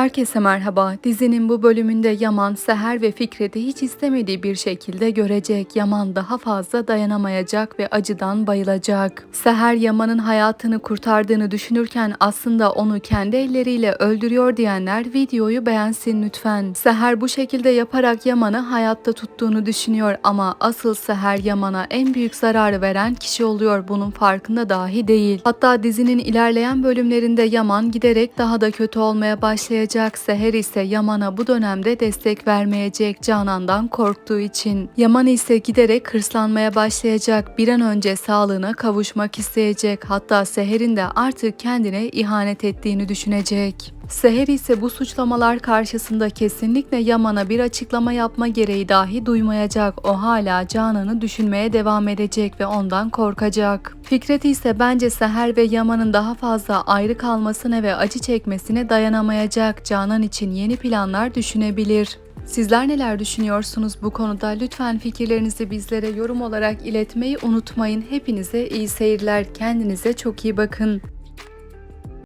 Herkese merhaba. Dizinin bu bölümünde Yaman, Seher ve Fikret'i hiç istemediği bir şekilde görecek. Yaman daha fazla dayanamayacak ve acıdan bayılacak. Seher Yaman'ın hayatını kurtardığını düşünürken aslında onu kendi elleriyle öldürüyor diyenler videoyu beğensin lütfen. Seher bu şekilde yaparak Yaman'ı hayatta tuttuğunu düşünüyor ama asıl Seher Yaman'a en büyük zararı veren kişi oluyor. Bunun farkında dahi değil. Hatta dizinin ilerleyen bölümlerinde Yaman giderek daha da kötü olmaya başlayacak. Seher ise Yaman'a bu dönemde destek vermeyecek Canan'dan korktuğu için. Yaman ise giderek hırslanmaya başlayacak. Bir an önce sağlığına kavuşmak isteyecek. Hatta Seher'in de artık kendine ihanet ettiğini düşünecek. Seher ise bu suçlamalar karşısında kesinlikle Yaman'a bir açıklama yapma gereği dahi duymayacak. O hala Canan'ı düşünmeye devam edecek ve ondan korkacak. Fikret ise bence Seher ve Yaman'ın daha fazla ayrı kalmasına ve acı çekmesine dayanamayacak. Canan için yeni planlar düşünebilir. Sizler neler düşünüyorsunuz bu konuda? Lütfen fikirlerinizi bizlere yorum olarak iletmeyi unutmayın. Hepinize iyi seyirler. Kendinize çok iyi bakın.